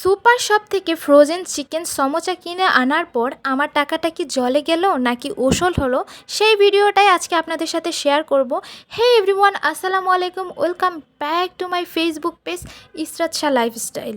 Super shop থেকে frozen chicken samosa কিনে আনার পর আমার টাকাটা কি জলে গেল নাকি ওসল হলো, সেই ভিডিওটাই আজকে আপনাদের সাথে শেয়ার করব। হে এভরিওয়ান আসসালামু আলাইকুম welcome back to my Facebook page Israt Shah lifestyle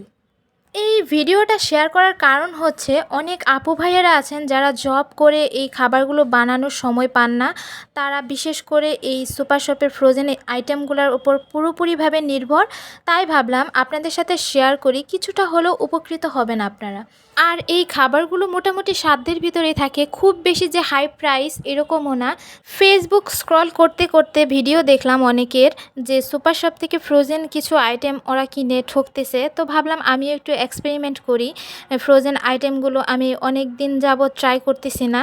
এই ভিডিওটা শেয়ার করার কারণ হচ্ছে অনেক আপু ভাইয়েরা আছেন যারা জব করে এই খাবারগুলো বানানোর সময় পান না। তারা বিশেষ করে এই সুপার শপের ফ্রোজেন আইটেমগুলোর উপর পুরোপুরিভাবে নির্ভর। তাই ভাবলাম আপনাদের সাথে শেয়ার করি, কিছুটা হলেও উপকৃত হবেন আপনারা। আর এই খাবারগুলো মোটামুটি সাধ্যের ভিতরেই থাকে। খুব বেশি যে হাই প্রাইস এরকমও না। ফেসবুক স্ক্রল করতে করতে ভিডিও দেখলাম অনেকের যে সুপার শপ থেকে ফ্রোজেন কিছু আইটেম ওরা কিনে ঠকতেছে। তো ভাবলাম আমি একটু এক্সপেরিমেন্ট করি। ফ্রোজেন আইটেমগুলো আমি অনেক দিন যাবৎ ট্রাই করতেছি না।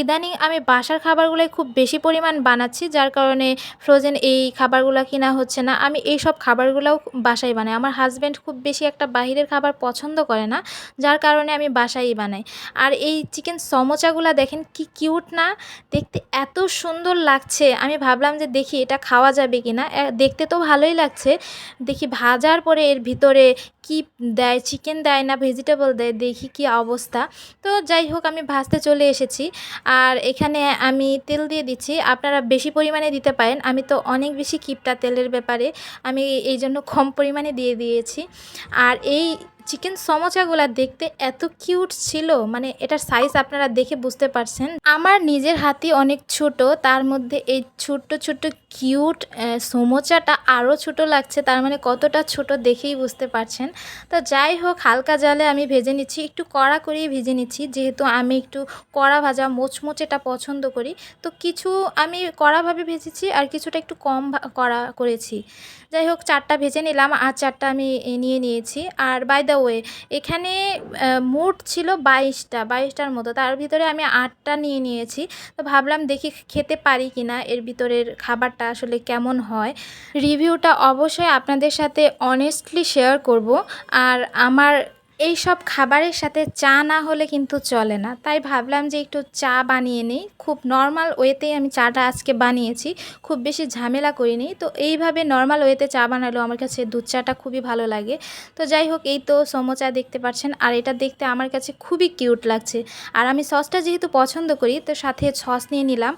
ইদানিং আমি বাসার খাবারগুলোই খুব বেশি পরিমাণ বানাচ্ছি, যার কারণে ফ্রোজেন এই খাবারগুলো কিনা হচ্ছে না। আমি এই সব খাবারগুলোও বাসায় বানাই। আমার হাজব্যান্ড খুব বেশি একটা বাইরের খাবার পছন্দ করে না, যার কারণে আমি বাসায়ই বানাই। আর এই চিকেন সমোচাগুলো দেখেন কি কিউট না? দেখতে এত সুন্দর লাগছে। আমি ভাবলাম যে দেখি এটা খাওয়া যাবে কি না দেখতে তো ভালোই লাগছে। দেখি ভাজার পরে এর ভিতরে কি দেয়, চিকেন দেয় না, ভেজিটেবল দেয়, দেখি কি অবস্থা। তো যাই হোক, আমি ভাজতে চলে এসেছি। আর এখানে আমি তেল দিয়ে দিচ্ছি। আপনারা বেশি পরিমাণে দিতে পারেন। আমি তো অনেক বেশি কিপটা তেলের ব্যাপারে। আমি এই জন্য কম পরিমাণে দিয়ে দিয়েছি। আর এই চিকেন সমোচাগুলো দেখতে এত কিউট ছিল মানে এটার সাইজ আপনারা দেখে বুঝতে পারছেন। আমার নিজের হাতি অনেক ছোট, তার মধ্যে এই ছোট্ট ছোট্ট কিউট সমোচাটা আরও ছোট লাগছে, তার মানে কতটা ছোট দেখেই বুঝতে পারছেন। তো যাই হোক, হালকা জালে আমি ভেজে নিচ্ছি, একটু কড়া করেই ভেজে নিচ্ছি, যেহেতু আমি একটু কড়া ভাজা, মোচমোচেটা পছন্দ করি। তো কিছু আমি কড়াভাবে ভেজেছি আর কিছুটা একটু কম কড়া করেছি। যাই হোক, চারটা ভেজে নিলাম, আর চারটা আমি নিয়ে নিয়েছি। আর বাই ওয়ে। এখানে মোট ছিল বাইশটা, বাইশটার মতো। তার ভিতরে আমি আটটা নিয়ে নিয়েছি। তো ভাবলাম দেখি খেতে পারি কি না এর ভিতরের খাবারটা আসলে কেমন হয়। রিভিউটা অবশ্যই আপনাদের সাথে অনেস্টলি শেয়ার করব। আর আমার এই সব খাবারের সাথে চা না হলে কিন্তু চলে না। তাই ভাবলাম যে একটু চা বানিয়ে নিই। খুব নর্মাল ওয়েতেই আমি চাটা আজকে বানিয়েছি। খুব বেশি ঝামেলা করিনি। তো এইভাবে নর্মাল ওয়েতে চা বানালেও আমার কাছে দুধ চাটা খুবই ভালো লাগে। তো যাই হোক, এই তো সমোচা দেখতে পাচ্ছেন। আর এটা দেখতে আমার কাছে খুবই কিউট লাগছে। আর আমি সসটা যেহেতু পছন্দ করি, তো সাথে সস নিয়ে নিলাম।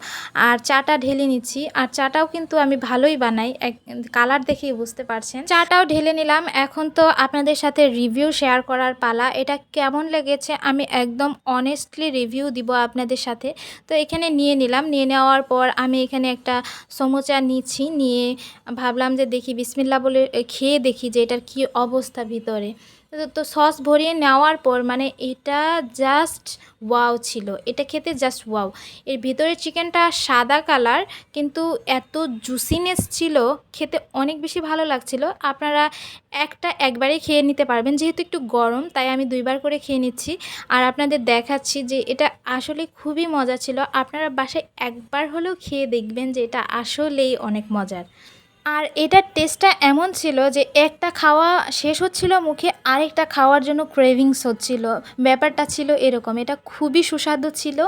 আর চাটা ঢেলে নিচ্ছি। আর চাটাও কিন্তু আমি ভালোই বানাই। এক কালার দেখেই বুঝতে পারছেন। চাটাও ঢেলে নিলাম। এখন তো আপনাদের সাথে রিভিউ শেয়ার করার পালা, এটা কেমন লেগেছে আমি একদম অনেস্টলি রিভিউ দিব আপনাদের সাথে। তো এখানে নিয়ে নিলাম, নিয়ে নেওয়ার পর আমি এখানে একটা সমোচা নিচ্ছি, নিয়ে ভাবলাম যে দেখি বিসমিল্লা বলে খেয়ে দেখি যে এটার কি অবস্থা ভিতরে। তো সস ভরিয়ে নেওয়ার পর মানে এটা জাস্ট ওয়াও ছিল। এটা খেতে জাস্ট ওয়াও এর ভিতরে চিকেনটা সাদা কালার কিন্তু এত জুসিনেস ছিল, খেতে অনেক বেশি ভালো লাগছিল। আপনারা একটা একবারেই খেয়ে নিতে পারবেন, যেহেতু একটু গরম, তাই আমি দুইবার করে খেয়ে নিচ্ছি। আর আপনাদের দেখাচ্ছি যে এটা আসলে খুবই মজা ছিল। আপনারা বাসায় একবার হলেও খেয়ে দেখবেন যে এটা আসলেই অনেক মজার। আর এটার টেস্টটা এমন ছিল যে একটা খাওয়া শেষ হচ্ছিল মুখে, আরেকটা খাওয়ার জন্য ক্রেভিংস হচ্ছিল। ব্যাপারটা ছিল এরকম। এটা খুবই সুস্বাদু ছিল।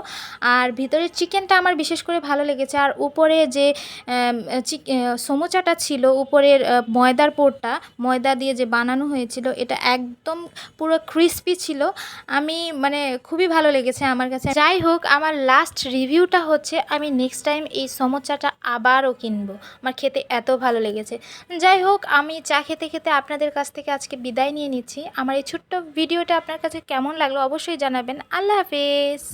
আর ভিতরের চিকেনটা আমার বিশেষ করে ভালো লেগেছে। আর উপরে যে সমোচাটা ছিল, উপরের ময়দার পোরটা ময়দা দিয়ে যে বানানো হয়েছিল, এটা একদম পুরো ক্রিস্পি ছিল। আমি মানে খুবই ভালো লেগেছে আমার কাছে। যাই হোক, আমার লাস্ট রিভিউটা হচ্ছে, আমি নেক্সট টাইম এই সমোচাটা আবারও কিনবো। আমার খেতে এত ভালো লেগেছে। যাই হোক, আমি চা খেতে খেতে আপনাদের কাছ থেকে আজকে বিদায় নিয়ে নিচ্ছি। আমার এই ছোট্ট ভিডিওটা আপনার কাছে কেমন লাগল অবশ্যই জানাবেন। আল্লাহ হাফেজ।